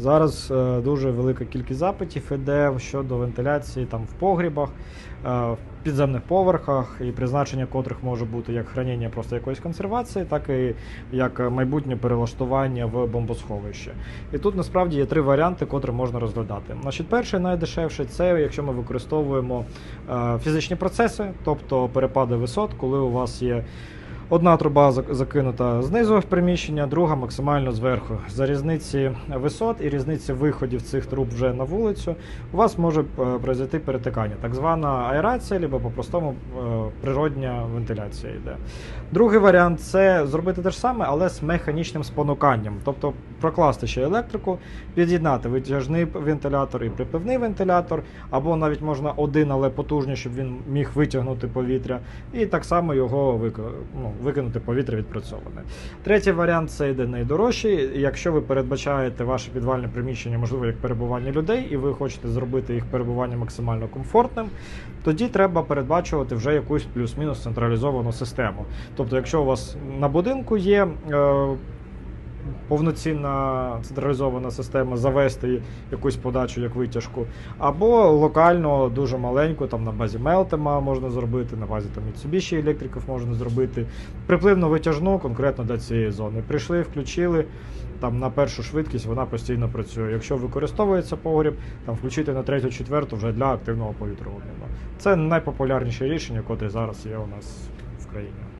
Зараз е, дуже велика кількість запитів іде щодо вентиляції там в погрібах, е, в підземних поверхах, і призначення котрих може бути як хранення просто якоїсь консервації, так і як майбутнє перелаштування в бомбосховище. І тут насправді є три варіанти, котрі можна розглядати. Значить, перший найдешевший це якщо ми використовуємо е, фізичні процеси, тобто перепади висот, коли у вас є Одна труба закинута знизу в приміщення, друга максимально зверху. За різниці висот і різниці виходів цих труб вже на вулицю, у вас може е, произойти перетикання, так звана аерація, або по-простому е, природня вентиляція йде. Другий варіант це зробити те ж саме, але з механічним спонуканням, тобто прокласти ще електрику, під'єднати витяжний вентилятор і припливний вентилятор, або навіть можна один, але потужний, щоб він міг витягнути повітря, і так само його ну, викинути повітря відпрацьоване. Третій варіант це йде найдорожчий. Якщо ви передбачаєте ваше підвальне приміщення, можливо, як перебування людей, і ви хочете зробити їх перебування максимально комфортним, тоді треба передбачувати вже якусь плюс-мінус централізовану систему. Тобто, якщо у вас на будинку є. Повноцінна централізована система завести якусь подачу як витяжку, або локально дуже маленьку, там на базі Meltema можна зробити, на базі там Mitsubishi електриків можна зробити. Припливно витяжну конкретно для цієї зони. Прийшли, включили там на першу швидкість, вона постійно працює. Якщо використовується погріб, там включити на третю, четверту вже для активного повітрообміну. Це найпопулярніше рішення, котре зараз є у нас в країні.